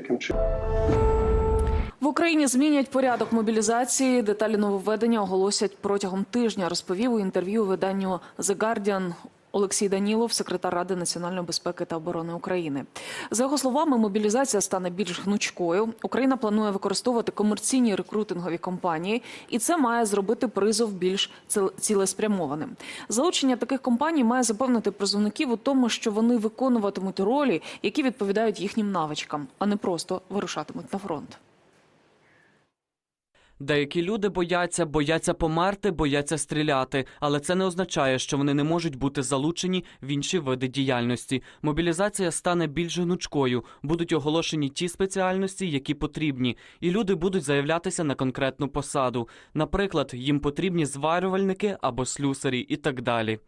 Таким чином. В Україні змінять порядок мобілізації. Деталі нововведення оголосять протягом тижня. Розповів у інтерв'ю виданню The Guardian Олексій Данілов, секретар Ради національної безпеки та оборони України. За його словами, мобілізація стане більш гнучкою. Україна планує використовувати комерційні рекрутингові компанії, і це має зробити призов більш ціл- цілеспрямованим. Залучення таких компаній має запевнити призовників у тому, що вони виконуватимуть ролі, які відповідають їхнім навичкам, а не просто вирушатимуть на фронт. Деякі люди бояться, бояться померти, бояться стріляти, але це не означає, що вони не можуть бути залучені в інші види діяльності. Мобілізація стане більш гнучкою, будуть оголошені ті спеціальності, які потрібні, і люди будуть заявлятися на конкретну посаду. Наприклад, їм потрібні зварювальники або слюсарі і так далі.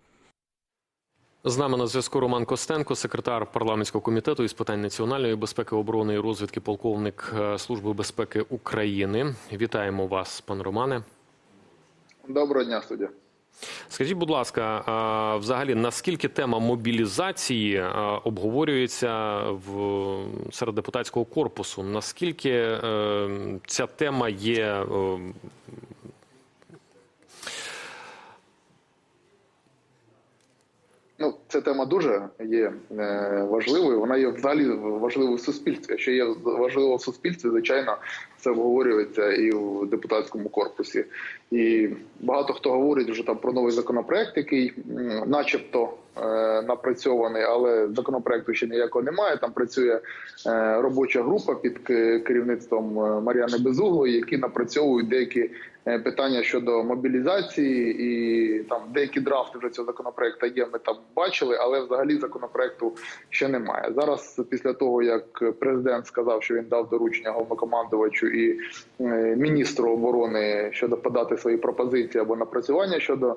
З нами на зв'язку Роман Костенко, секретар парламентського комітету із питань національної безпеки, оборони і розвідки, полковник е, Служби безпеки України. Вітаємо вас, пане Романе. Доброго дня, студія. Скажіть, будь ласка, взагалі наскільки тема мобілізації обговорюється в серед депутатського корпусу? Наскільки е, ця тема є е, Ну, ця тема дуже є е, важливою. Вона є взагалі важливою в суспільстві. Що є важливо в суспільстві, звичайно, це обговорюється і в депутатському корпусі. І багато хто говорить вже там про новий законопроект, який, начебто, е, напрацьований, але законопроекту ще ніякого немає. Там працює е, робоча група під керівництвом Мар'яни Безуглої, які напрацьовують деякі питання щодо мобілізації, і там деякі драфти вже цього законопроекту є. Ми там бачили, але взагалі законопроекту ще немає. Зараз, після того як президент сказав, що він дав доручення головнокомандувачу і е, міністру оборони щодо подати свої пропозиції або напрацювання щодо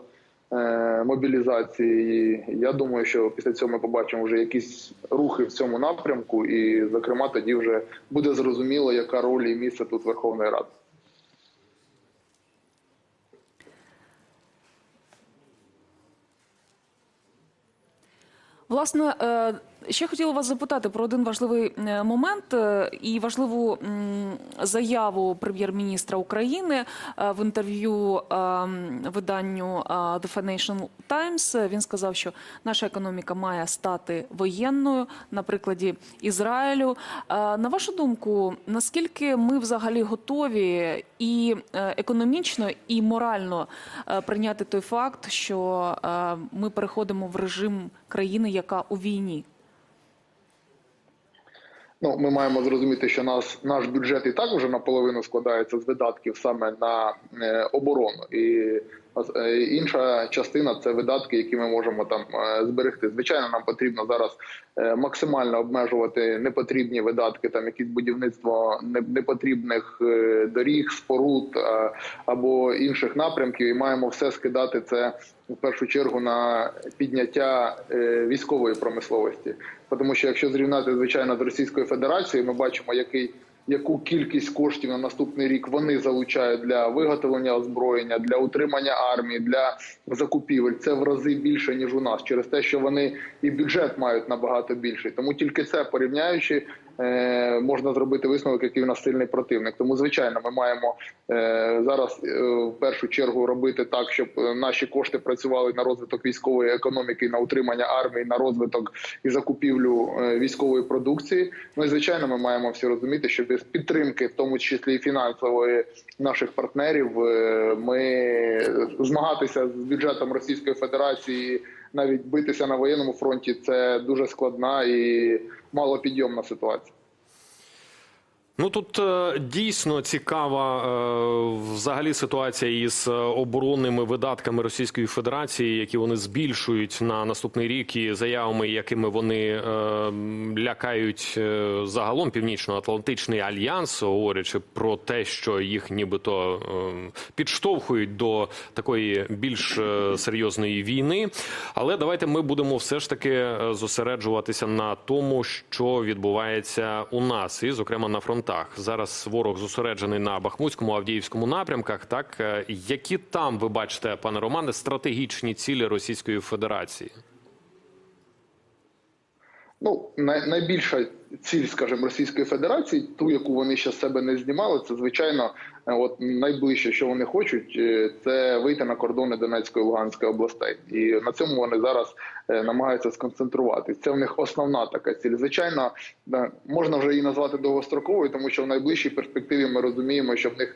е, мобілізації. Я думаю, що після цього ми побачимо вже якісь рухи в цьому напрямку, і зокрема тоді вже буде зрозуміло, яка роль і місце тут Верховної Ради. Власне, е, ще хотіла вас запитати про один важливий е, момент е, і важливу заяву прем'єр-міністра України е, в інтерв'ю виданню The Financial Times. Він сказав, що наша економіка має стати воєнною на прикладі Ізраїлю. На вашу думку, наскільки ми взагалі готові і економічно, і морально прийняти той факт, що ми переходимо в режим країни, яка у війні? Ну, ми маємо зрозуміти, що нас наш бюджет і так вже наполовину складається з видатків саме на е, оборону, і інша частина це видатки, які ми можемо там е, зберегти. Звичайно, нам потрібно зараз е, максимально обмежувати непотрібні видатки, там якісь будівництво непотрібних е, доріг, споруд е, або інших напрямків, і маємо все скидати це в першу чергу на підняття е, військової промисловості. Тому що якщо зрівняти звичайно з Російською Федерацією, ми бачимо, який яку кількість коштів на наступний рік вони залучають для виготовлення озброєння, для утримання армії, для закупівель. Це в рази більше ніж у нас, через те, що вони і бюджет мають набагато більший. Тому тільки це порівняючи. Е, Можна зробити висновок, який в нас сильний противник. Тому, звичайно, ми маємо е, зараз е, в першу чергу робити так, щоб наші кошти працювали на розвиток військової економіки, на утримання армії, на розвиток і закупівлю військової продукції. Ну і звичайно, ми маємо всі розуміти, що без підтримки, в тому числі і фінансової наших партнерів, ми змагатися з бюджетом Російської Федерації, навіть битися на воєнному фронті, це дуже складна і малопідйомна ситуація. Ну тут е, дійсно цікава е, взагалі ситуація із е, оборонними видатками Російської Федерації, які вони збільшують на наступний рік, і заявами, якими вони лякають загалом північно-атлантичний альянс, говорячи про те, що їх нібито підштовхують до такої більш серйозної війни. Але давайте ми будемо все ж таки зосереджуватися на тому, що відбувається у нас, і зокрема на фронтах. Зараз ворог зосереджений на Бахмутському, Авдіївському напрямках. Так Е, які там ви бачите, пане Романе, стратегічні цілі Російської Федерації? Ну, найбільша ціль, скажімо, Російської Федерації, ту, яку вони ще себе не знімали, це звичайно, е, от найближче, що вони хочуть, е, це вийти на кордони Донецької і Луганської областей, і на цьому вони зараз е, намагаються сконцентруватись. Це в них основна така ціль. Звичайно, можна вже її назвати довгостроковою, тому що в найближчій перспективі ми розуміємо, що в них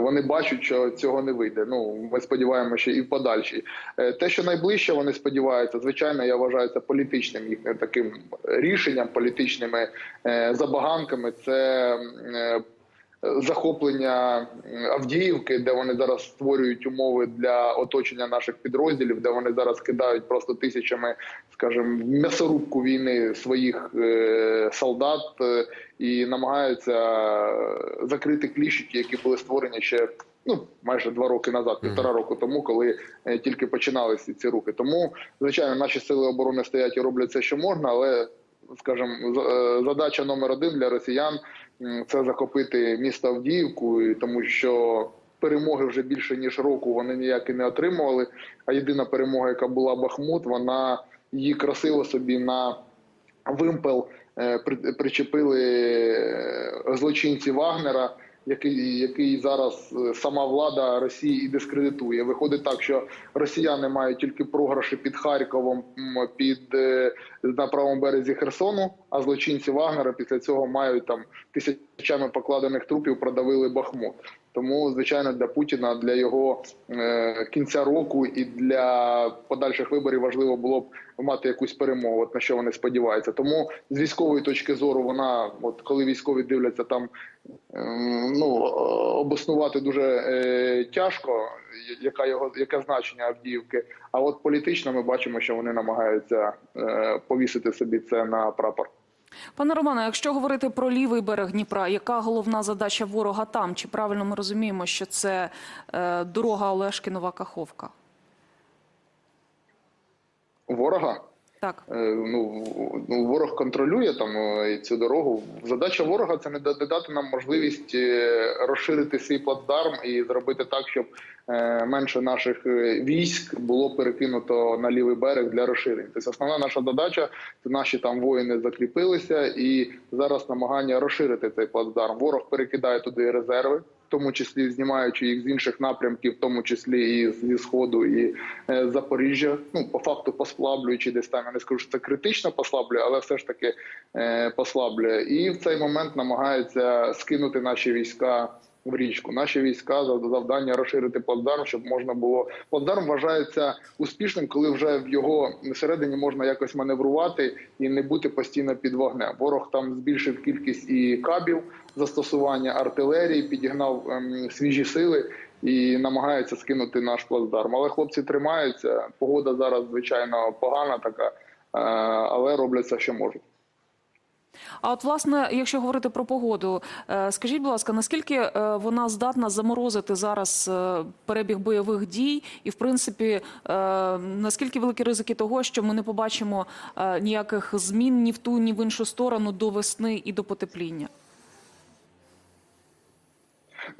вони бачать, що цього не вийде. Ну ми сподіваємося, що і в подальшій. Е, Те, що найближче вони сподіваються, звичайно, я вважаю це політичним їхнім таким рішенням, політичними е, забаганками. Це е, захоплення Авдіївки, де вони зараз створюють умови для оточення наших підрозділів, де вони зараз кидають просто тисячами, скажімо, в м'ясорубку війни своїх е, солдат е, і намагаються закрити кліщики, які були створені ще. Ну, майже два роки назад, півтора року тому, коли е, тільки починалися ці рухи. Тому, звичайно, наші сили оборони стоять і роблять все, що можна, але, скажімо, задача номер один для росіян це захопити місто Авдіївку, тому що перемоги вже більше ніж року вони ніякі не отримували. А єдина перемога, яка була Бахмут, вона її красиво собі на вимпел е, при- причепили е, злочинці Вагнера. Який, який зараз е, сама влада Росії і дискредитує. Виходить так, що росіяни мають тільки програші під Харковом, під е, на правому березі Херсону, а злочинці Вагнера після цього мають там тисячами покладених трупів продавили Бахмут. Тому, звичайно, для Путіна, для його е, кінця року і для подальших виборів важливо було б мати якусь перемогу, от на що вони сподіваються. Тому з військової точки зору вона, от коли військові дивляться там, ем, ну обоснувати дуже е, тяжко, яка його яке значення Авдіївки. А от політично ми бачимо, що вони намагаються е, повісити собі це на прапор. Пане Романе, якщо говорити про лівий берег Дніпра, яка головна задача ворога там? Чи правильно ми розуміємо, що це е, дорога Олешки Нова Каховка? Ворога Так. Е, ну, ну, ворог контролює там е, цю дорогу. Задача ворога це не дати нам можливість е, розширити свій плацдарм і зробити так, щоб менше наших військ було перекинуто на лівий берег для розширення. Тобто основна наша задача це наші там воїни закріпилися, і зараз намагання розширити цей плацдарм. Ворог перекидає туди резерви. Тому числі знімаючи їх з інших напрямків, в тому числі і зі сходу і е, Запоріжжя. Ну по факту послаблюючи десь там. Я не скажу, що це критично послаблює, але все ж таки е, послаблює. І в цей момент намагаються скинути наші війська в річку. Наші війська за завдання розширити плацдарм, щоб можна було плацдарм вважається успішним, коли вже в його середині можна якось маневрувати і не бути постійно під вогнем. Ворог там збільшив кількість і кабів застосування артилерії, підігнав ем, свіжі сили і намагається скинути наш плацдарм. Але хлопці тримаються. Погода зараз звичайно погана, така, е, але роблять все, що можуть. А от власне, якщо говорити про погоду, е, скажіть, будь ласка, наскільки е, вона здатна заморозити зараз е, перебіг бойових дій, і в принципі, наскільки великі ризики того, що ми не побачимо ніяких змін ні в ту, ні в іншу сторону до весни і до потепління?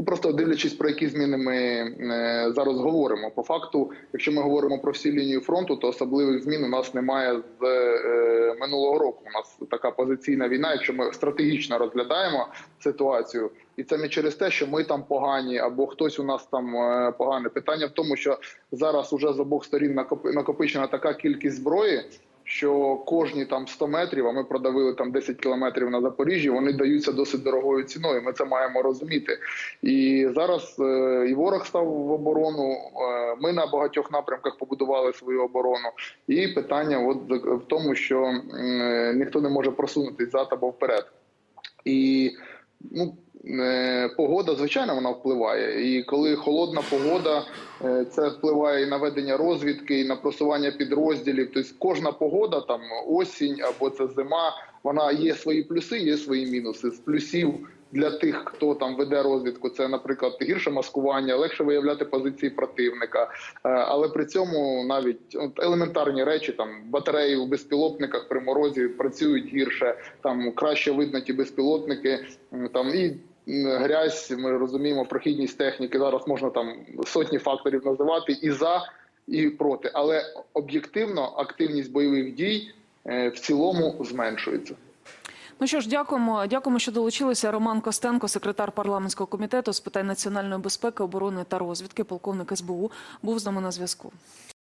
Ну, просто дивлячись про які зміни ми е, зараз говоримо. По факту, якщо ми говоримо про всі лінії фронту, то особливих змін у нас немає з е, минулого року. У нас така позиційна війна. Якщо ми стратегічно розглядаємо ситуацію, і це не через те, що ми там погані або хтось у нас там е, поганий. Питання в тому, що зараз уже з обох сторін накоп- накопичена така кількість зброї. Що кожні там 100 метрів, а ми продавили там 10 кілометрів на Запоріжжі, вони даються досить дорогою ціною. Ми це маємо розуміти. І зараз е, і ворог став в оборону. е, Ми на багатьох напрямках побудували свою оборону. І питання, от в тому, що е, ніхто не може просунутись зад або вперед. І ну. е, Погода, звичайно, вона впливає. І коли холодна погода, е, це впливає і на ведення розвідки, і на просування підрозділів. Тобто кожна погода, там осінь або це зима, вона є свої плюси, є свої мінуси. З плюсів для тих, хто там веде розвідку, це, наприклад, гірше маскування, легше виявляти позиції противника. Е, Але при цьому навіть от, елементарні речі, там батареї в безпілотниках при морозі працюють гірше, там краще видно ті безпілотники, там і грязь. Ми розуміємо прохідність техніки. Зараз можна там сотні факторів називати і за, і проти. Але об'єктивно активність бойових дій в цілому зменшується. Ну що ж, дякуємо. Дякуємо, що долучилися. Роман Костенко, секретар парламентського комітету з питань національної безпеки, оборони та розвідки, полковник СБУ, був з нами на зв'язку.